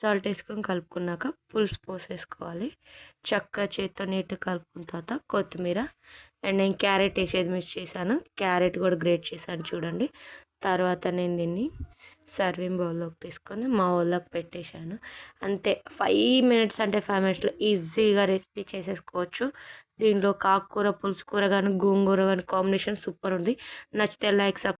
Salt వేసుకొని కలుపుకున్నాక పులుసు పోసేసుకోవాలి. చక్కగా చేత్తో నీట్గా కలుపుకున్న తర్వాత కొత్తిమీర అండ్ నేను క్యారెట్ వేసేది మిస్ చేశాను. క్యారెట్ కూడా గ్రేట్ చేశాను చూడండి. తర్వాత నేను దీన్ని సర్వింగ్ బౌల్లోకి తీసుకొని మా వాళ్ళకి పెట్టేశాను. అంతే ఫైవ్ మినిట్స్ అంటే ఫైవ్ మినిట్స్లో ఈజీగా రెసిపీ చేసేసుకోవచ్చు. దీంట్లో కాకూర పులుసు కూర కానీ గోంగూర కానీ కాంబినేషన్ సూపర్ ఉంది. నచ్చితే లైక్ సబ్